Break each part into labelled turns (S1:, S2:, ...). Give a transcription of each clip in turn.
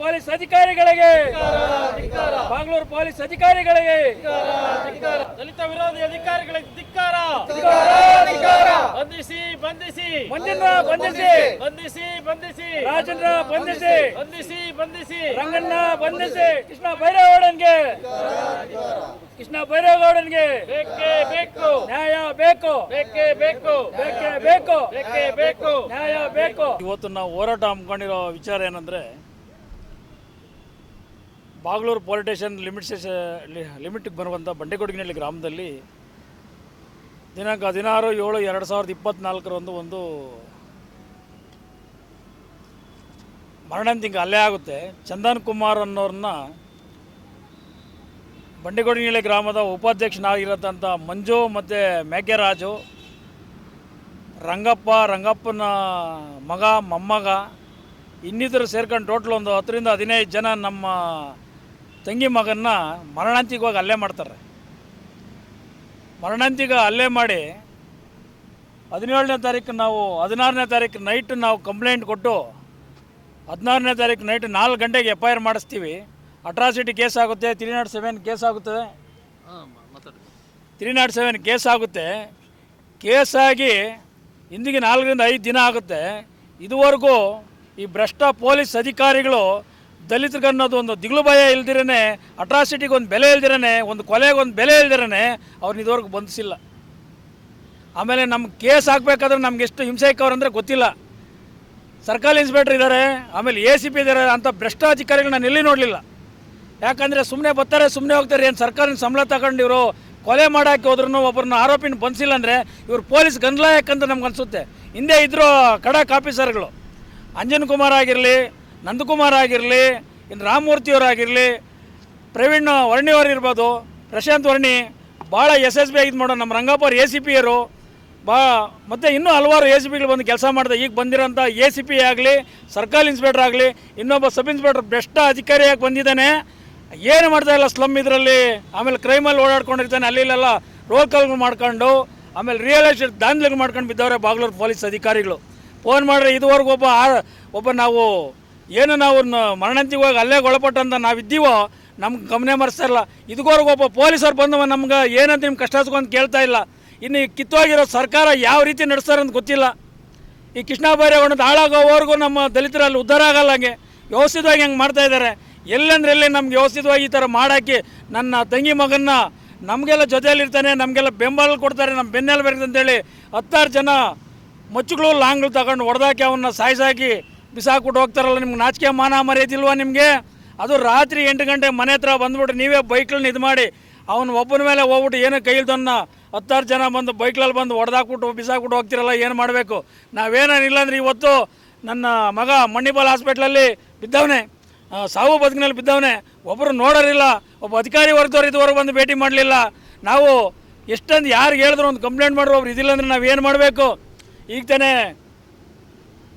S1: Police ಅಧಿಕಾರಿಗಳಿಗೆ. Bengaluru police ಅಧಿಕಾರಿಗಳಿಗೆ.
S2: ದಲಿತ ವಿರೋಧಿ ಅಧಿಕಾರಿಗಳಿಗೆ ಧಿಕ್ಕಾರ. ಬಂಧಿಸಿ ಬಂಧಿಸಿ.
S1: ಮಂಜನ್ನ ಬಂಧಿಸಿ
S2: ಬಂಧಿಸಿ. ಬಂಧಿಸಿ
S1: ರಾಜೇಂದ್ರ ಬಂಧಿಸಿ.
S2: ಬಂಧಿಸಿ ಬಂಧಿಸಿ.
S1: ರಂಗಣ್ಣ ಬಂಧಿಸಿ. ಕೃಷ್ಣ ಬೈರೇಗೌಡನ್ಗೆ ಕೃಷ್ಣ ಬೈರೇಗೌಡನ್ಗೆ
S2: ಬೇಕೇ ಬೇಕು.
S1: ನ್ಯಾಯ ಬೇಕು.
S2: ಬೇಕೇ ಬೇಕು.
S1: ಬೇಕೇ ಬೇಕು.
S2: ಬೇಕೇ ಬೇಕು.
S1: ನ್ಯಾಯ ಬೇಕು. ಇವತ್ತು ನಾವು ಹೋರಾಟ ಹಮ್ಮಿಕೊಂಡಿರೋ ವಿಚಾರ ಏನಂದ್ರೆ Bagalur police station limit station ಲಿಮಿಟ್ಗೆ ಬರುವಂಥ ಬಂಡೆಕೊಡಗಿನಹಳ್ಳಿ ಗ್ರಾಮದಲ್ಲಿ ದಿನಾಂಕ ಹದಿನಾರು ಏಳು ಎರಡು ಸಾವಿರದ ಇಪ್ಪತ್ತ್ನಾಲ್ಕರಂದು ಒಂದು ಮರಣಂತಿಂಗ್ ಅಲ್ಲೇ ಆಗುತ್ತೆ. ಚಂದನ್ ಕುಮಾರ್ ಅನ್ನೋರನ್ನ ಬಂಡೆಕೊಡಗಿನಹಳ್ಳಿ ಗ್ರಾಮದ ಉಪಾಧ್ಯಕ್ಷನಾಗಿರತಂಥ ಮಂಜು ಮತ್ತು ಮೇಕೆರಾಜು, ರಂಗಪ್ಪ, ರಂಗಪ್ಪನ ಮಗ, ಮೊಮ್ಮಗ, ಇನ್ನಿತರ ಸೇರ್ಕೊಂಡು ಟೋಟಲ್ ಒಂದು ಹತ್ತರಿಂದ ಹದಿನೈದು ಜನ ನಮ್ಮ ತಂಗಿ ಮಗನ್ನ ಮರಣಾಂತಿಕವಾಗಿ ಅಲ್ಲೇ ಮಾಡ್ತಾರೆ. ಮರಣಾಂತಿಕ ಅಲ್ಲೇ ಮಾಡಿ ಹದಿನೇಳನೇ ತಾರೀಕು ನಾವು ಹದಿನಾರನೇ ತಾರೀಕು ನೈಟ್ ನಾವು ಕಂಪ್ಲೇಂಟ್ ಕೊಟ್ಟು ಹದಿನಾರನೇ ತಾರೀಕು ನೈಟ್ ನಾಲ್ಕು ಗಂಟೆಗೆ ಎಫ್ ಐ ಆರ್ ಮಾಡಿಸ್ತೀವಿ. ಅಟ್ರಾಸಿಟಿ ಕೇಸ್ ಆಗುತ್ತೆ ತ್ರೀ ನಾಟ್ ಸೆವೆನ್ ಕೇಸ್ ಆಗುತ್ತೆ. ತ್ರೀ ನಾಟ್ ಸೆವೆನ್ ಕೇಸ್ ಆಗುತ್ತೆ. ಕೇಸ್ ಆಗಿ ಇಂದಿಗೆ ನಾಲ್ಕರಿಂದ ಐದು ದಿನ ಆಗುತ್ತೆ. ಇದುವರೆಗೂ ಈ ಭ್ರಷ್ಟ ಪೊಲೀಸ್ ಅಧಿಕಾರಿಗಳು ದಲಿತರಿಗೆ ಅನ್ನೋದು ಒಂದು ದಿಗ್ಲು ಭಯ ಇಲ್ದಿರೇ ಅಟ್ರಾಸಿಟಿಗೆ ಒಂದು ಬೆಲೆ ಇಲ್ದಿರೇ ಒಂದು ಕೊಲೆಗೆ ಒಂದು ಬೆಲೆ ಇಲ್ದಿರೇ ಅವ್ರನ್ನ ಇದುವರೆಗೂ ಬಂಧಿಸಿಲ್ಲ. ಆಮೇಲೆ ನಮ್ಮ ಕೇಸ್ ಆಗಬೇಕಾದ್ರೆ ನಮ್ಗೆ ಎಷ್ಟು ಅಂದರೆ ಗೊತ್ತಿಲ್ಲ. ಸರ್ಕಾರಿ ಇನ್ಸ್ಪೆಕ್ಟರ್ ಇದ್ದಾರೆ ಆಮೇಲೆ ಎ ಸಿ ಪಿ ಇದ್ದಾರೆ ಅಂಥ ಭ್ರಷ್ಟಾಧಿಕಾರಿಗಳು ನಾನು ಎಲ್ಲಿ ನೋಡಲಿಲ್ಲ. ಯಾಕಂದರೆ ಸುಮ್ಮನೆ ಬರ್ತಾರೆ ಸುಮ್ಮನೆ ಹೋಗ್ತಾರೆ, ಏನು ಸರ್ಕಾರಿನ ಸಂಬಳ ತಗೊಂಡು ಇವರು ಕೊಲೆ ಮಾಡೋಕ್ಕೆ ಹೋದ್ರೂ ಒಬ್ಬರನ್ನ ಆರೋಪಿನ ಬಂಧಿಸಿಲ್ಲ ಅಂದರೆ ಇವರು ಪೊಲೀಸ್ ಗಂದಲಾಯಕ್ಕಂತ ನಮ್ಗೆ ಅನಿಸುತ್ತೆ. ಹಿಂದೆ ಇದ್ದರು ಖಡಕ್ ಆಫೀಸರ್ಗಳು. ಅಂಜನ್ ಕುಮಾರ್ ಆಗಿರಲಿ ನಂದಕುಮಾರ್ ಆಗಿರಲಿ ಇನ್ನು ರಾಮಮೂರ್ತಿಯವರಾಗಿರಲಿ, ಪ್ರವೀಣ್ ವರ್ಣಿಯವರು ಇರ್ಬೋದು, ಪ್ರಶಾಂತ್ ವರ್ಣಿ, ಭಾಳ ಬಿ ಆಗಿದ್ದು ಮಾಡೋ ನಮ್ಮ ರಂಗಪ್ಪ ಅವ್ರು ಎ ಸಿ ಪಿಯರು ಬಾ, ಮತ್ತು ಇನ್ನೂ ಹಲವಾರು ಎ ಸಿ ಪಿಗಳು ಬಂದು ಕೆಲಸ ಮಾಡಿದೆ. ಈಗ ಬಂದಿರೋಂಥ ಎ ಸಿ ಪಿ ಆಗಲಿ ಸರ್ಕಾರಿ ಇನ್ಸ್ಪೆಕ್ಟರ್ ಆಗಲಿ, ಇನ್ನೊಬ್ಬ ಸಬ್ ಇನ್ಸ್ಪೆಕ್ಟರ್ ಬೆಸ್ಟ್ ಅಧಿಕಾರಿಯಾಗಿ ಬಂದಿದ್ದಾನೆ. ಏನು ಮಾಡ್ತಾ ಇಲ್ಲ ಸ್ಲಮ್ ಇದರಲ್ಲಿ. ಆಮೇಲೆ ಕ್ರೈಮಲ್ಲಿ ಓಡಾಡ್ಕೊಂಡಿರ್ತಾನೆ. ಅಲ್ಲಿ ಇಲ್ಲೆಲ್ಲ ರೋಲ್ ಕಾಲ್ಗಳು ಮಾಡ್ಕೊಂಡು, ಆಮೇಲೆ ರಿಯಲ್ ಎಸ್ಟೇಟ್ ದಾಂಧಲೆಗಳು ಮಾಡ್ಕೊಂಡು ಬಿದ್ದವ್ರೆ ಬಾಗ್ಲೂರು ಪೊಲೀಸ್ ಅಧಿಕಾರಿಗಳು. ಫೋನ್ ಮಾಡಿದ್ರೆ ಇದುವರೆಗೂ ಒಬ್ಬ ಒಬ್ಬ ನಾವು ಏನು ನಾವು ಮರಣಂತಿಗೆ ಅಲ್ಲೇ ಒಳಪಟ್ಟಂತ ನಾವಿದ್ದೀವೋ ನಮ್ಗೆ ಗಮನ ಮರೆಸ್ತಾ ಇಲ್ಲ ಇದುವರೆಗೂ ಒಬ್ಬ ಪೊಲೀಸರು ಬಂದವ ನಮ್ಗೆ ಏನಂತ ನಿಮ್ಗೆ ಕಷ್ಟ ಅಂತ ಕೇಳ್ತಾ ಇಲ್ಲ. ಇನ್ನು ಈ ಕಿತ್ತೋಗಿರೋ ಸರ್ಕಾರ ಯಾವ ರೀತಿ ನಡೆಸ್ತಾರೆ ಅಂತ ಗೊತ್ತಿಲ್ಲ. ಈ ಕೃಷ್ಣ ಬೈರೇಗೌಡ ಹಾಳಾಗೋವರೆಗೂ ನಮ್ಮ ದಲಿತರಲ್ಲಿ ಉದ್ಧಾರ ಆಗಲ್ಲ ಹಂಗೆ. ವ್ಯವಸ್ಥಿತವಾಗಿ ಹೆಂಗೆ ಮಾಡ್ತಾ ಇದ್ದಾರೆ ಎಲ್ಲಂದ್ರೆ ಎಲ್ಲಿ ನಮ್ಗೆ ವ್ಯವಸ್ಥಿತವಾಗಿ ಈ ಥರ ಮಾಡಾಕಿ ನನ್ನ ತಂಗಿ ಮಗನ್ನ ನಮಗೆಲ್ಲ ಜೊತೆಯಲ್ಲಿರ್ತಾನೆ ನಮಗೆಲ್ಲ ಬೆಂಬಲ ಕೊಡ್ತಾರೆ ನಮ್ಮ ಬೆನ್ನೆಲ್ಲ ಅಂತೇಳಿ ಹತ್ತಾರು ಜನ ಮಚ್ಚುಗಳು ಲಾಂಗ್ಗಳು ತಗೊಂಡು ಹೊಡೆದಾಕಿ ಅವನ್ನ ಸಾಯಿಸಾಕಿ ಬಿಸಾಕ್ಬಿಟ್ಟು ಹೋಗ್ತಾರಲ್ಲ, ನಿಮ್ಗೆ ನಾಚಿಕೆ ಮಾನ ಮರ್ಯಾದಿಲ್ವಾ ನಿಮಗೆ? ಅದು ರಾತ್ರಿ ಎಂಟು ಗಂಟೆ ಮನೆ ಹತ್ರ ಬಂದ್ಬಿಟ್ಟು ನೀವೇ ಬೈಕ್ಗಳನ್ನ ಇದು ಮಾಡಿ, ಅವನು ಒಬ್ಬನ ಮೇಲೆ ಹೋಗ್ಬಿಟ್ಟು ಏನೋ ಕೈಲ್ದನ್ನ ಹತ್ತಾರು ಜನ ಬಂದು ಬೈಕ್ಗಳಲ್ಲಿ ಬಂದು ಹೊಡೆದಾಕ್ಬಿಟ್ಟು ಬಿಸಾಕ್ಬಿಟ್ಟು ಹೋಗ್ತಿರಲ್ಲ, ಏನು ಮಾಡಬೇಕು? ನಾವೇನಿಲ್ಲ ಅಂದ್ರೆ ಇವತ್ತು ನನ್ನ ಮಗ ಮಣಿಪಾಲ್ ಹಾಸ್ಪಿಟ್ಲಲ್ಲಿ ಬಿದ್ದವನೇ ಸಾವು ಬದುಕಿನಲ್ಲಿ ಬಿದ್ದವನೆ ಒಬ್ಬರು ನೋಡೋರಿಲ್ಲ, ಒಬ್ಬ ಅಧಿಕಾರಿ ವರ್ಗದವ್ರು ಇದುವರೆಗೂ ಬಂದು ಭೇಟಿ ಮಾಡಲಿಲ್ಲ. ನಾವು ಎಷ್ಟೊಂದು ಯಾರಿಗೆ ಹೇಳಿದ್ರು ಒಂದು ಕಂಪ್ಲೇಂಟ್ ಮಾಡ್ರು ಒಬ್ರು ಇದಿಲ್ಲ ಅಂದ್ರೆ ನಾವು ಏನು ಮಾಡಬೇಕು? ಈಗ ತಾನೇ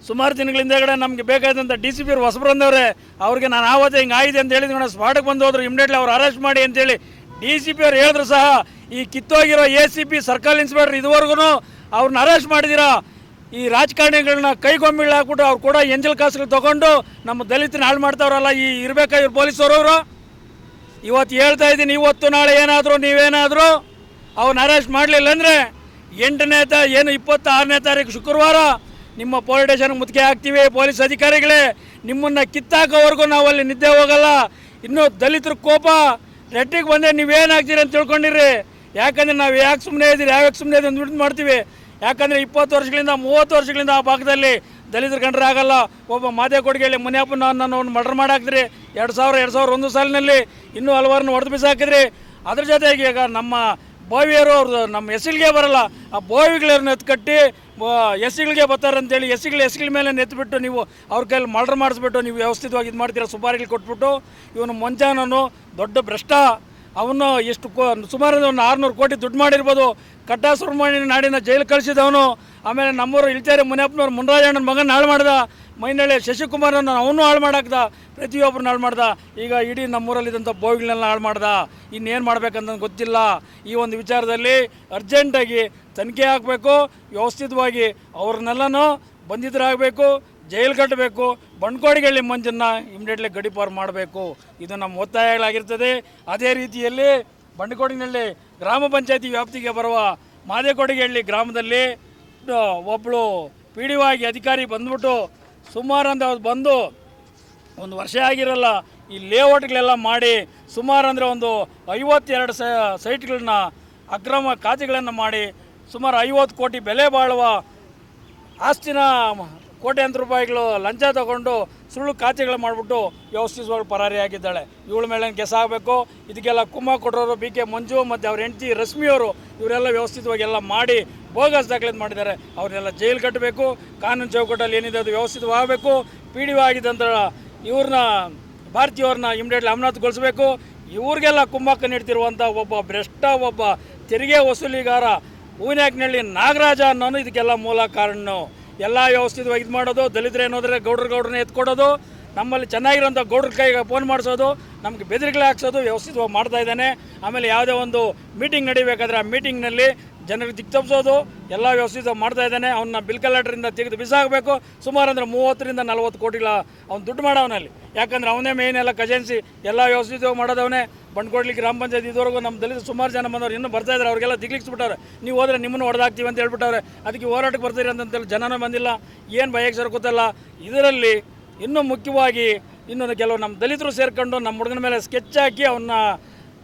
S1: ಸುಮಾರು ದಿನಗಳ ಹಿಂದೆಗಡೆ ನಮಗೆ ಬೇಕಾದಂಥ ಡಿ ಸಿ ಪಿ ಅವರು ಹೊಸಬ್ರಂದವ್ರೆ ಅವ್ರಿಗೆ ನಾನು ಆವತ್ತೆ ಹಿಂಗೆ ಆಗಿದೆ ಅಂತ ಹೇಳಿದ್ರು ನಾನು ಸ್ಪಾಟಿಗೆ ಬಂದು ಹೋದ್ರು ಇಮಿಡಿಯೇಟ್ಲಿ ಅವ್ರು ಅರೆಸ್ಟ್ ಮಾಡಿ ಅಂತೇಳಿ ಡಿ ಸಿ ಪಿ ಅವ್ರು ಹೇಳಿದ್ರು ಸಹ, ಈ ಕಿತ್ತೋಗಿರೋ A C P circle inspector ಇದುವರೆಗೂ ಅವ್ರನ್ನ ಅರೆಸ್ಟ್ ಮಾಡಿದಿರಾ? ಈ ರಾಜಕಾರಣಿಗಳನ್ನ ಕೈಗೊಂಬಿళ్ళు ಹಾಕ್ಬಿಟ್ಟು ಅವ್ರು ಕೂಡ ಎಂಜಲ್ ಕಾಸುಗಳು ತೊಗೊಂಡು ನಮ್ಮ ದಲಿತನ ಹಾಳು ಮಾಡ್ತಾವ್ರಲ್ಲ, ಈ ಇರ್ಬೇಕಾ ಇವ್ರು ಪೊಲೀಸವರು ಇವತ್ತು ಹೇಳ್ತಾ ಇದ್ದೀನಿ, ಇವತ್ತು ನಾಳೆ ಏನಾದರೂ, ನೀವೇನಾದರೂ ಅವ್ರನ್ನ ಅರೆಸ್ಟ್ ಮಾಡಲಿಲ್ಲ ಅಂದರೆ ಎಂಟನೇ ತ, ಏನು ಇಪ್ಪತ್ತಾರನೇ ತಾರೀಕು ಶುಕ್ರವಾರ ನಿಮ್ಮ ಪೊಲೀಸ್ ಸ್ಟೇಷನ್ಗೆ ಮುತ್ತಿಗೆ ಹಾಕ್ತೀವಿ. ಪೊಲೀಸ್ ಅಧಿಕಾರಿಗಳೇ, ನಿಮ್ಮನ್ನು ಕಿತ್ತಾಕೋವರೆಗೂ ನಾವು ಅಲ್ಲಿ ನಿದ್ದೆ ಹೋಗಲ್ಲ. ಇನ್ನು ದಲಿತರ ಕೋಪ, ರೆಡ್ಡಿಗೆ ಏನು ನೀವೇನಾಗ್ತೀರಿ ಅಂತ ತಿಳ್ಕೊಂಡಿರಿ. ಯಾಕಂದ್ರೆ ನಾವು ಯಾಕೆ ಸುಮ್ಮನೆ ಇದ್ದೀರಿ ಯಾವ್ಯಾಕೆ ಸುಮ್ಮನೆ ಇದ್ದೀರಿ ಅಂತ ಮಾಡ್ತೀವಿ. ಯಾಕಂದರೆ ಇಪ್ಪತ್ತು ವರ್ಷಗಳಿಂದ, ಮೂವತ್ತು ವರ್ಷಗಳಿಂದ ಆ ಭಾಗದಲ್ಲಿ ದಲಿತರ ಕಂಡ್ರೆ ಆಗಲ್ಲ. ಒಬ್ಬ ಮಾದೇ ಕೊಡುಗೆಯಲ್ಲಿ ಮುನಿಯಪ್ಪನ ನನ್ನ ಮರ್ಡರ್ ಮಾಡಾಕಿದ್ರಿ ಎರಡು ಸಾವಿರ ಎರಡು ಸಾವಿರ ಒಂದು ಸಾಲಿನಲ್ಲಿ ಇನ್ನೂ ಹಲವಾರನ್ನ ಹೊಡೆದು ಬಿಸಾಕಿದ್ರಿ. ಅದ್ರ ಜೊತೆಗೆ ಈಗ ನಮ್ಮ ಬೋವಿಯರು ಅವ್ರದ್ದು ನಮ್ಮ ಎಸ್ಸಿಗಳಿಗೆ ಬರಲ್ಲ. ಆ ಬೋವಿಗಳನ್ನ ಎತ್ಕಟ್ಟಿ ಎಸ್ಸಿಗಳಿಗೆ ಬರ್ತಾರೆ ಅಂತೇಳಿ ಎಸ್ಸಿಗಳು ಎಸ್ಸಿಗಳ ಮೇಲೆ ನೆತ್ಬಿಟ್ಟು ನೀವು ಅವ್ರ ಕೈಯಲ್ಲಿ ಮರ್ಡರ್ ಮಾಡಿಸ್ಬಿಟ್ಟು ನೀವು ವ್ಯವಸ್ಥಿತವಾಗಿ ಇದು ಮಾಡ್ತೀರಾ ಸುಪಾರಿಗಳು ಕೊಟ್ಬಿಟ್ಟು ಇವನು ಮಂಜಾನನು ದೊಡ್ಡ ಭ್ರಷ್ಟ. ಅವನು ಎಷ್ಟು ಕೋ, ಸುಮಾರು ಒಂದು ಆರುನೂರು ಕೋಟಿ ದುಡ್ಡು ಮಾಡಿರ್ಬೋದು. ಕಟ್ಟ ನಾಡಿನ ಜೈಲು ಕಳಿಸಿದವನು. ಆಮೇಲೆ ನಮ್ಮೂರು ಇಳಿತಾರೆ ಮುನಿಯಪ್ಪನವ್ರು ಮುನರಾಜಣ್ಣನ ಮಗನ ಹಾಳು ಮಾಡ್ದ. ಮೈನಳ್ಳಿ ಶಶಿಕುಮಾರನ ಅವನು ಹಾಳು ಮಾಡಾಕ್ದ, ಪ್ರತಿಯೊಬ್ಬರನ್ನ ಹಾಳು ಮಾಡ್ದ. ಈಗ ಇಡೀ ನಮ್ಮೂರಲ್ಲಿದ್ದಂಥ ಬೋಯ್ಗಳನ್ನೆಲ್ಲ ಹಾಳು ಮಾಡ್ದ. ಇನ್ನೇನು ಮಾಡ್ಬೇಕಂತ ಗೊತ್ತಿಲ್ಲ. ಈ ಒಂದು ವಿಚಾರದಲ್ಲಿ ಅರ್ಜೆಂಟಾಗಿ ತನಿಖೆ ಹಾಕಬೇಕು ವ್ಯವಸ್ಥಿತವಾಗಿ ಅವ್ರನ್ನೆಲ್ಲನೂ ಬಂಧಿತರಾಗಬೇಕು, ಜೈಲು ಕಟ್ಟಬೇಕು ಬಂಡ್ಕೋಡಿಗಳ್ಳಿ ಮಂಜನ್ನು ಇಮಿಡಿಯೇಟ್ಲಿ ಗಡಿಪಾರು ಮಾಡಬೇಕು. ಇದು ನಮ್ಮ ಒತ್ತಾಯಗಳಾಗಿರ್ತದೆ. ಅದೇ ರೀತಿಯಲ್ಲಿ ಬಂಡ್ಕೋಡಿನಲ್ಲಿ ಗ್ರಾಮ ಪಂಚಾಯತಿ ವ್ಯಾಪ್ತಿಗೆ ಬರುವ ಮಾದೇಕೊಡಿಗಳ್ಳಿ ಗ್ರಾಮದಲ್ಲಿ ಒಬ್ಬಳು ಪಿ ಅಧಿಕಾರಿ ಬಂದ್ಬಿಟ್ಟು ಸುಮಾರು ಅಂದರೆ ಅವ್ರು ಬಂದು ಒಂದು ವರ್ಷ ಆಗಿರಲ್ಲ, ಈ ಲೇಔಟ್ಗಳೆಲ್ಲ ಮಾಡಿ ಸುಮಾರು ಅಂದರೆ ಒಂದು ಐವತ್ತೆರಡು ಸ, ಸೈಟ್ಗಳನ್ನ, ಅಕ್ರಮ ಖಾತೆಗಳನ್ನು ಮಾಡಿ ಸುಮಾರು ಐವತ್ತು ಕೋಟಿ ಬೆಲೆ ಬಾಳುವ ಆಸ್ತಿನ ಕೋಟ್ಯಾಂತರ ರೂಪಾಯಿಗಳು ಲಂಚ ತಗೊಂಡು ಸುಳ್ಳು ಖಾತೆಗಳು ಮಾಡಿಬಿಟ್ಟು ವ್ಯವಸ್ಥಿತವಾಗಿ ಪರಾರಿಯಾಗಿದ್ದಾಳೆ ಇವಳ ಮೇಲೆ ಆಗಬೇಕು? ಇದಕ್ಕೆಲ್ಲ ಕುಮ್ಮ ಕೊಟ್ಟವರು ಬಿ ಕೆ ಮಂಜು ಮತ್ತು ಅವ್ರ ಹೆಂಡತಿ ರಶ್ಮಿಯವರು ಇವರೆಲ್ಲ ವ್ಯವಸ್ಥಿತವಾಗಿ ಎಲ್ಲ ಮಾಡಿ ಬೋಗಸ್ ದಾಖಲೆ ಮಾಡಿದ್ದಾರೆ. ಅವ್ರನ್ನೆಲ್ಲ ಜೈಲು ಕಟ್ಟಬೇಕು ಕಾನೂನು ಚೌಕಟ್ಟಲ್ಲಿ ಏನಿದೆ ಅದು ವ್ಯವಸ್ಥಿತವಾಗಬೇಕು. ಪಿ ಡಿ ಆಗಿದ್ದಂಥ ಇವ್ರನ್ನ ಭಾರತೀಯವ್ರನ್ನ ಇಮಿಡಿಯೇಟ್ಲಿ ಅಮಾನತುಗೊಳಿಸಬೇಕು. ಇವ್ರಿಗೆಲ್ಲ ಕುಮ್ಮಕ್ಕ ನೀಡ್ತಿರುವಂಥ ಒಬ್ಬ ಭ್ರಷ್ಟ ಒಬ್ಬ ತೆರಿಗೆ ವಸೂಲಿಗಾರ ಹೂವಿನಾಕ್ನಳ್ಳಿ ನಾಗರಾಜ ಅನ್ನೋನು ಇದಕ್ಕೆಲ್ಲ ಮೂಲ ಕಾರಣ. ಎಲ್ಲ ವ್ಯವಸ್ಥಿತವಾಗಿ ಇದು ಮಾಡೋದು, ದಲಿತರು ಏನೋದ್ರೆ ಗೌಡ್ರ ಗೌಡ್ರನ್ನ ಎತ್ಕೊಡೋದು, ನಮ್ಮಲ್ಲಿ ಚೆನ್ನಾಗಿರೋಂಥ ಗೌಡ್ರ ಕೈಗೆ ಫೋನ್ ಮಾಡಿಸೋದು, ನಮಗೆ ಬೆದರಿಕೆ ಹಾಕ್ಸೋದು ವ್ಯವಸ್ಥಿತವಾಗಿ ಮಾಡ್ತಾ ಇದ್ದಾನೆ. ಆಮೇಲೆ ಯಾವುದೇ ಒಂದು ಮೀಟಿಂಗ್ ನಡಿಬೇಕಾದ್ರೆ ಆ ಮೀಟಿಂಗ್ನಲ್ಲಿ ಜನರಿಗೆ ದಿಕ್ತಪ್ಸೋದು ಎಲ್ಲ ವ್ಯವಸ್ಥಿತ ಮಾಡ್ತಾ ಇದ್ದಾನೆ. ಅವನ್ನ ಬಿಲ್ ಕಲೆಕ್ಟ್ರಿಂದ ತೆಗೆದು ಬಿಸಾಕಬೇಕು. ಸುಮಾರು ಅಂದರೆ ಮೂವತ್ತರಿಂದ ನಲ್ವತ್ತು ಕೋಟಿಗಳ ಅವ್ನು ದುಡ್ಡು ಮಾಡೋವನಲ್ಲಿ. ಯಾಕಂದರೆ ಅವನೇ ಮೇನ್ ಎಲ್ಲ ಖಜೆನ್ಸಿ ಎಲ್ಲ ವ್ಯವಸ್ಥಿತವಾಗಿ ಮಾಡೋದವನೇ. ಬಂಡ್ಕೊಡ್ಲಿ ಗ್ರಾಮ ಪಂಚಾಯತ್ ಇದುವರೆಗೂ ನಮ್ಮ ದಲಿತ ಸುಮಾರು ಜನ ಬಂದವರು ಇನ್ನೂ ಬರ್ತಾ ಇದ್ದಾರೆ. ಅವರಿಗೆಲ್ಲ ದಿಗ್ಲಿಕ್ಸ್ಬಿಟ್ಟವ್ರೆ ನೀವು ಹೋದ್ರೆ ನಿಮ್ಮನ್ನು ಹೊಡೆದಾಕ್ತೀವಿ ಅಂತ ಹೇಳ್ಬಿಟ್ಟವ್ರೆ. ಅದಕ್ಕೆ ಹೋರಾಟಕ್ಕೆ ಬರ್ತೀರಿ ಅಂತಂತೇಳಿ ಜನನೇ ಬಂದಿಲ್ಲ. ಏನು ಭಯಕ್ಕೆ ಗೊತ್ತಲ್ಲ? ಇದರಲ್ಲಿ ಇನ್ನೂ ಮುಖ್ಯವಾಗಿ ಇನ್ನೊಂದು ಕೆಲವು ನಮ್ಮ ದಲಿತರು ಸೇರ್ಕೊಂಡು ನಮ್ಮ ಹುಡುಗನ ಮೇಲೆ ಸ್ಕೆಚ್ ಹಾಕಿ ಅವನ್ನ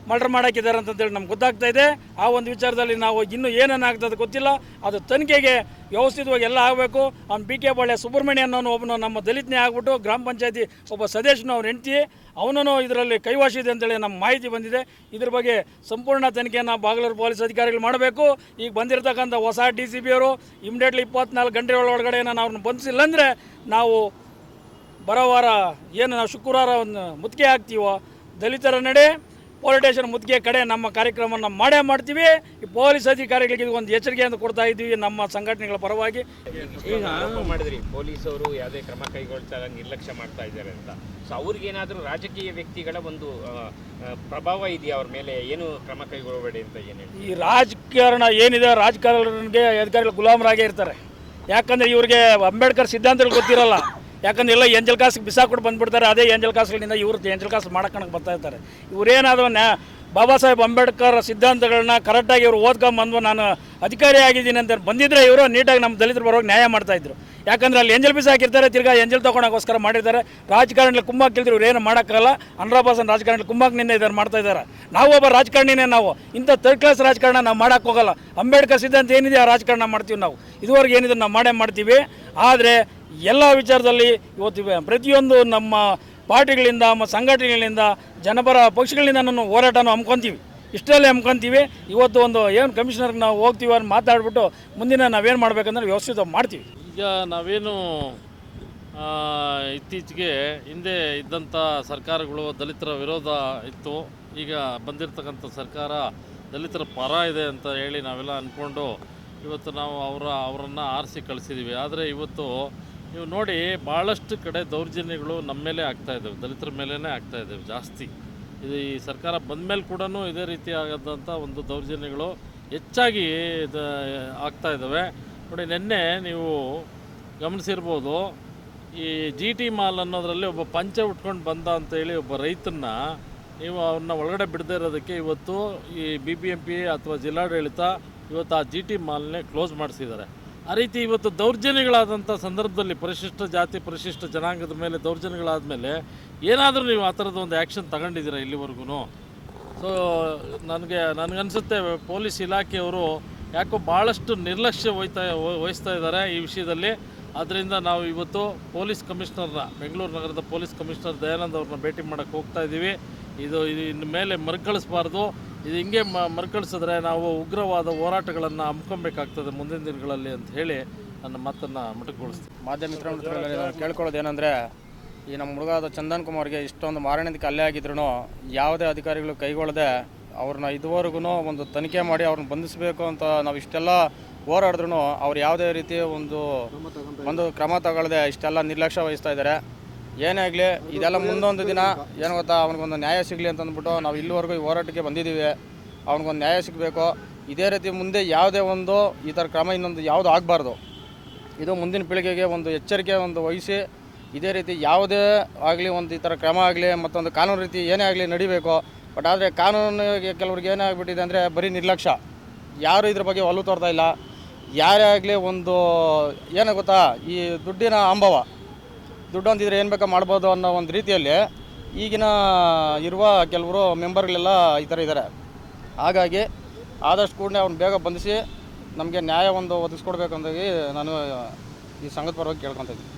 S1: ಮರ್ಡರ್ ಮಾಡಾಕಿದ್ದಾರೆ ಅಂತಂತೇಳಿ ನಮ್ಗೆ ಗೊತ್ತಾಗ್ತಾ ಇದೆ. ಆ ಒಂದು ವಿಚಾರದಲ್ಲಿ ನಾವು ಇನ್ನೂ ಏನೇನು ಆಗ್ತದೆ ಗೊತ್ತಿಲ್ಲ. ಅದು ತನಿಖೆಗೆ ವ್ಯವಸ್ಥಿತವಾಗಿ ಎಲ್ಲ ಆಗಬೇಕು. ಅವ್ನು ಬಿ ಕೆ ಬಾಳೆ ಸುಬ್ರಹ್ಮಣ್ಯ ಅನ್ನೋನು ಒಬ್ಬನು ನಮ್ಮ ದಲಿತನೇ ಆಗ್ಬಿಟ್ಟು ಗ್ರಾಮ ಪಂಚಾಯತಿ ಒಬ್ಬ ಸದಸ್ಯನ ಅವ್ರ ಹೆಂಡತಿ. ಅವನೂ ಇದರಲ್ಲಿ ಕೈವಾಸಿದೆ ಅಂತೇಳಿ ನಮ್ಮ ಮಾಹಿತಿ ಬಂದಿದೆ. ಇದ್ರ ಬಗ್ಗೆ ಸಂಪೂರ್ಣ ತನಿಖೆಯನ್ನು ಬಾಗಲೂರು ಪೊಲೀಸ್ ಅಧಿಕಾರಿಗಳು ಮಾಡಬೇಕು. ಈಗ ಬಂದಿರತಕ್ಕಂಥ ಹೊಸ ಡಿ ಸಿ ಬಿ ಅವರು ಇಮಿಡಿಯೇಟ್ಲಿ ಇಪ್ಪತ್ನಾಲ್ಕು ಗಂಟೆ ಒಳಗಡೆ ನಾನು ಅವ್ರನ್ನ ಬಂಧಿಸಿಲ್ಲ ಅಂದರೆ ನಾವು ಬರೋ ವಾರ ಏನು ನಾವು ಶುಕ್ರವಾರ ಒಂದು ಮುತ್ತಿಗೆ ಹಾಕ್ತೀವೋ? ದಲಿತರ ನಡೆ. ಪೊಲೀಸ್ ಸ್ಟೇಷನ್ ಮುತ್ತಿಗೆ ಕಡೆ ನಮ್ಮ ಕಾರ್ಯಕ್ರಮವನ್ನು ಮಾಡೇ ಮಾಡ್ತೀವಿ. ಈ ಪೊಲೀಸ್ ಅಧಿಕಾರಿಗಳಿಗೆ ಒಂದು ಎಚ್ಚರಿಕೆಯನ್ನು ಕೊಡ್ತಾ ಇದ್ದೀವಿ ನಮ್ಮ ಸಂಘಟನೆಗಳ ಪರವಾಗಿ.
S3: ಈಗ ಮಾಡಿದ್ರಿ ಪೊಲೀಸರು ಯಾವುದೇ ಕ್ರಮ ಕೈಗೊಳ್ತಾ ನಿರ್ಲಕ್ಷ್ಯ ಮಾಡ್ತಾ ಇದ್ದಾರೆ ಅಂತ. ಸೊ ಅವ್ರಿಗೇನಾದರೂ ರಾಜಕೀಯ ವ್ಯಕ್ತಿಗಳ ಒಂದು ಪ್ರಭಾವ ಇದೆಯಾ ಅವ್ರ ಮೇಲೆ? ಏನು ಕ್ರಮ ಕೈಗೊಳ್ಳಬೇಡಿ ಅಂತ ಏನು
S1: ಈ ರಾಜಕಾರಣ ಏನಿದೆ ರಾಜಕಾರಣಿಗೆ ಅಧಿಕಾರಿಗಳು ಗುಲಾಮರಾಗೇ ಇರ್ತಾರೆ. ಯಾಕಂದರೆ ಇವ್ರಿಗೆ ಅಂಬೇಡ್ಕರ್ ಸಿದ್ಧಾಂತಗಳು ಗೊತ್ತಿರಲ್ಲ. ಯಾಕಂದ್ರೆ ಎಲ್ಲ ಏಂಜಲ್ ಕಾಸಿಗೆ ಬಿಸಾಕೊಂಡು ಬಂದ್ಬಿಡ್ತಾರೆ. ಅದೇ ಏಂಜಲ್ ಕಾಸುಗಳಿಂದ ಇವರು ಏಂಜಲ್ ಕಾಸು ಮಾಡ್ಕೊಂಡು ಬರ್ತಾ ಇರ್ತಾರೆ ಇವರೇನಾದ್ರು ಬಾಬಾ ಸಾಹೇಬ್ ಅಂಬೇಡ್ಕರ್ ಸಿದ್ಧಾಂತಗಳನ್ನ ಕರೆಕ್ಟಾಗಿ ಇವರು ಓದ್ಕೊಂಬಂದು ನಾನು ಅಧಿಕಾರಿ ಆಗಿದ್ದೀನಿ ಅಂತ ಬಂದಿದ್ರೆ ಇವರು ನೀಟಾಗಿ ನಮ್ಮ ದಲಿತರು ಬರೋಗಿ ನ್ಯಾಯ ಮಾಡ್ತಾಯಿದ್ರು ಯಾಕಂದ್ರೆ ಅಲ್ಲಿ ಎಂಜಲ್ ಪೀಸ್ ಹಾಕಿರ್ತಾರೆ, ತಿರ್ಗಾ ಎಂಜಲ್ ತೊಗೊಳಕ್ಕೋಸ್ಕರ ಮಾಡಿದ್ದಾರೆ ರಾಜಕಾರಣಿಗಳು ಕುಂಬಾಕ್ ಕೇಳಿದ್ರು ಇವ್ರು ಏನು ಮಾಡೋಕ್ಕಾಗಲ್ಲ ಅನ್ರಾಬಾಸನ್ ರಾಜಕಾರಣಿ ಕುಂಬಾಕ್ನಿಂದ ಇದ್ದಾರೆ ಮಾಡ್ತಾ ಇದ್ದಾರೆ ನಾವು ಒಬ್ಬ ರಾಜಕಾರಣಿನೇ ನಾವು. ಇಂಥ ಥರ್ಡ್ ಕ್ಲಾಸ್ ರಾಜಕಾರಣ ನಾವು ಮಾಡೋಕ್ಕೆ ಹೋಗಲ್ಲ. ಅಂಬೇಡ್ಕರ್ ಸಿದ್ಧಾಂತ ಏನಿದೆ ಆ ರಾಜಕಾರಣ ಮಾಡ್ತೀವಿ ನಾವು. ಇದುವರೆಗೆ ಏನಿದೆ ನಾವು ಮಾಡೇ ಮಾಡ್ತೀವಿ. ಆದರೆ ಎಲ್ಲ ವಿಚಾರದಲ್ಲಿ ಇವತ್ತು ಇವೆ. ಪ್ರತಿಯೊಂದು ನಮ್ಮ ಪಾರ್ಟಿಗಳಿಂದ, ನಮ್ಮ ಸಂಘಟನೆಗಳಿಂದ, ಜನಪರ ಪಕ್ಷಗಳಿಂದ ನಾನು ಹೋರಾಟನ ಹಮ್ಕೊತೀವಿ ಇಷ್ಟರಲ್ಲೇ ಹಮ್ಕೊತೀವಿ ಇವತ್ತು ಒಂದು ಏನು ಕಮಿಷನರ್ಗೆ ನಾವು ಹೋಗ್ತೀವಿ ಅಂತ ಮಾತಾಡ್ಬಿಟ್ಟು ಮುಂದಿನ ನಾವೇನು ಮಾಡಬೇಕಂದ್ರೆ ವ್ಯವಸ್ಥಿತ ಮಾಡ್ತೀವಿ.
S4: ಈಗ ನಾವೇನು ಇತ್ತೀಚೆಗೆ ಹಿಂದೆ ಇದ್ದಂಥ ಸರ್ಕಾರಗಳು, ದಲಿತರ ವಿರೋಧ ಇತ್ತು. ಈಗ ಬಂದಿರತಕ್ಕಂಥ ಸರ್ಕಾರ ದಲಿತರ ಪರ ಇದೆ ಅಂತ ಹೇಳಿ ನಾವೆಲ್ಲ ಅಂದ್ಕೊಂಡು ಇವತ್ತು ನಾವು ಅವರ, ಅವರನ್ನು ಆರಿಸಿ ಕಳಿಸಿದ್ದೀವಿ ಆದರೆ ಇವತ್ತು ನೀವು ನೋಡಿ ಭಾಳಷ್ಟು ಕಡೆ ದೌರ್ಜನ್ಯಗಳು ನಮ್ಮ ಮೇಲೆ ಆಗ್ತಾ ಇದ್ದಾವೆ. ದಲಿತರ ಮೇಲೇ ಆಗ್ತಾ ಇದ್ದಾವೆ ಜಾಸ್ತಿ. ಇದು ಈ ಸರ್ಕಾರ ಬಂದ ಮೇಲೆ ಕೂಡ ಇದೇ ರೀತಿ ಆಗದಂಥ ಒಂದು ದೌರ್ಜನ್ಯಗಳು ಹೆಚ್ಚಾಗಿ ಆಗ್ತಾ ಇದ್ದಾವೆ. ನೋಡಿ, ನಿನ್ನೆ ನೀವು ಗಮನಿಸಿರ್ಬೋದು, ಈ ಜಿ ಟಿ ಮಾಲ್ ಅನ್ನೋದರಲ್ಲಿ ಒಬ್ಬ ಪಂಚೆ ಉಟ್ಕೊಂಡು ಬಂದ ಅಂತೇಳಿ ಒಬ್ಬ ರೈತನ್ನ ನೀವು ಅವನ್ನ ಒಳಗಡೆ ಬಿಡದೇ ಇರೋದಕ್ಕೆ ಇವತ್ತು ಈ ಬಿ ಬಿ ಎಂ ಪಿ ಅಥವಾ ಜಿಲ್ಲಾಡಳಿತ ಇವತ್ತು ಆ ಜಿ ಟಿ ಮಾಲ್ನೇ ಕ್ಲೋಸ್ ಮಾಡಿಸಿದ್ದಾರೆ. ಆ ರೀತಿ ಇವತ್ತು ದೌರ್ಜನ್ಯಗಳಾದಂಥ ಸಂದರ್ಭದಲ್ಲಿ ಪರಿಶಿಷ್ಟ ಜಾತಿ, ಪರಿಶಿಷ್ಟ ಜನಾಂಗದ ಮೇಲೆ ದೌರ್ಜನ್ಯಗಳಾದ ಮೇಲೆ ಏನಾದರೂ ನೀವು ಆ ಥರದ ಒಂದು ಆ್ಯಕ್ಷನ್ ತಗೊಂಡಿದ್ದೀರಾ ಇಲ್ಲಿವರೆಗೂ? ಸೊ ನನಗೆ, ನನಗನ್ಸುತ್ತೆ, ಪೊಲೀಸ್ ಇಲಾಖೆಯವರು ಯಾಕೋ ಭಾಳಷ್ಟು ನಿರ್ಲಕ್ಷ್ಯ ವಹ- ವಹಿಸ್ತಾ ಇದ್ದಾರೆ ಈ ವಿಷಯದಲ್ಲಿ. ಅದರಿಂದ ನಾವು ಇವತ್ತು ಪೊಲೀಸ್ ಕಮಿಷನರ್ನ, ಬೆಂಗಳೂರು ನಗರದ ಪೊಲೀಸ್ ಕಮಿಷನರ್ ದಯಾನಂದ್ ಅವ್ರನ್ನ ಭೇಟಿ ಮಾಡೋಕ್ಕೆ ಹೋಗ್ತಾ ಇದ್ದೀವಿ ಇದು ಇನ್ನು ಮೇಲೆ ಮರುಕಳಿಸಬಾರ್ದು. ಇದು ಹಿಂಗೆ ಮ ಮರುಕಳಿಸಿದ್ರೆ ನಾವು ಉಗ್ರವಾದ ಹೋರಾಟಗಳನ್ನು ಹಮ್ಕೊಬೇಕಾಗ್ತದೆ ಮುಂದಿನ ದಿನಗಳಲ್ಲಿ ಅಂತ ಹೇಳಿ ನನ್ನ ಮಾತನ್ನು ಮೊಟಕುಗೊಳಿಸ್ತೀನಿ
S5: ಮಾಧ್ಯಮ ಕೇಳ್ಕೊಳ್ಳೋದು ಏನಂದರೆ, ಈ ನಮ್ಮ ಹುಡುಗಾದ ಚಂದನ್ ಕುಮಾರ್ಗೆ ಇಷ್ಟೊಂದು ಮಾರಣದಕ್ಕೆ ಅಲ್ಲೇ ಆಗಿದ್ರು ಯಾವುದೇ ಅಧಿಕಾರಿಗಳು ಕೈಗೊಳ್ಳದೆ ಅವ್ರನ್ನ ಇದುವರೆಗೂ ಒಂದು ತನಿಖೆ ಮಾಡಿ ಅವ್ರನ್ನ ಬಂಧಿಸಬೇಕು ಅಂತ ನಾವು ಇಷ್ಟೆಲ್ಲ ಹೋರಾಡಿದ್ರು ಅವ್ರು ಯಾವುದೇ ರೀತಿ ಒಂದು ಒಂದು ಕ್ರಮ ತಗೊಳ್ಳದೆ ಇಷ್ಟೆಲ್ಲ ನಿರ್ಲಕ್ಷ್ಯ ವಹಿಸ್ತಾ ಇದ್ದಾರೆ ಏನೇ ಆಗಲಿ, ಇದೆಲ್ಲ ಮುಂದೊಂದು ದಿನ, ಏನು ಗೊತ್ತಾ, ಅವ್ನಿಗೊಂದು ನ್ಯಾಯ ಸಿಗಲಿ ಅಂತ ಅಂದ್ಬಿಟ್ಟು ನಾವು ಇಲ್ಲಿವರೆಗೂ ಈ ಹೋರಾಟಕ್ಕೆ ಬಂದಿದ್ದೀವಿ ಅವ್ನಿಗೊಂದು ನ್ಯಾಯ ಸಿಗಬೇಕು. ಇದೇ ರೀತಿ ಮುಂದೆ ಯಾವುದೇ ಒಂದು ಈ ಥರ ಕ್ರಮ ಇನ್ನೊಂದು ಯಾವುದು ಆಗಬಾರ್ದು. ಇದು ಮುಂದಿನ ಪೀಳಿಗೆಗೆ ಒಂದು ಎಚ್ಚರಿಕೆ ಒಂದು ವಹಿಸಿ, ಇದೇ ರೀತಿ ಯಾವುದೇ ಆಗಲಿ ಒಂದು ಈ ಥರ ಕ್ರಮ ಆಗಲಿ ಮತ್ತೊಂದು ಕಾನೂನು ರೀತಿ ಏನೇ ಆಗಲಿ ನಡಿಬೇಕು. ಬಟ್ ಆದರೆ ಕಾನೂನು ಕೆಲವ್ರಿಗೆ ಏನಾಗ್ಬಿಟ್ಟಿದೆ ಅಂದರೆ ಬರೀ ನಿರ್ಲಕ್ಷ್ಯ. ಯಾರು ಇದ್ರ ಬಗ್ಗೆ ಒಲವು ತೋರ್ತಾ ಇಲ್ಲ. ಯಾರೇ ಆಗಲಿ ಒಂದು, ಏನೋ ಗೊತ್ತಾ, ಈ ದುಡ್ಡಿನ ಅಂಭವ ದುಡ್ಡು ಅಂತಿದ್ರೆ ಏನು ಬೇಕಾ ಮಾಡ್ಬೋದು ಅನ್ನೋ ಒಂದು ರೀತಿಯಲ್ಲಿ ಈಗಿನ ಇರುವ ಕೆಲವರು ಮೆಂಬರ್ಗಳೆಲ್ಲ ಈ ಥರ ಇದ್ದಾರೆ. ಹಾಗಾಗಿ ಆದಷ್ಟು ಕೂಡ ಅವ್ನು ಬೇಗ ಬಂಧಿಸಿ ನಮಗೆ ನ್ಯಾಯ ಒಂದು ಒದಗಿಸ್ಕೊಡ್ಬೇಕು ಅಂದಾಗಿ ನಾನು ಈ ಸಂಘದ ಪರವಾಗಿ ಕೇಳ್ಕೊತ ಇದ್ದೀನಿ.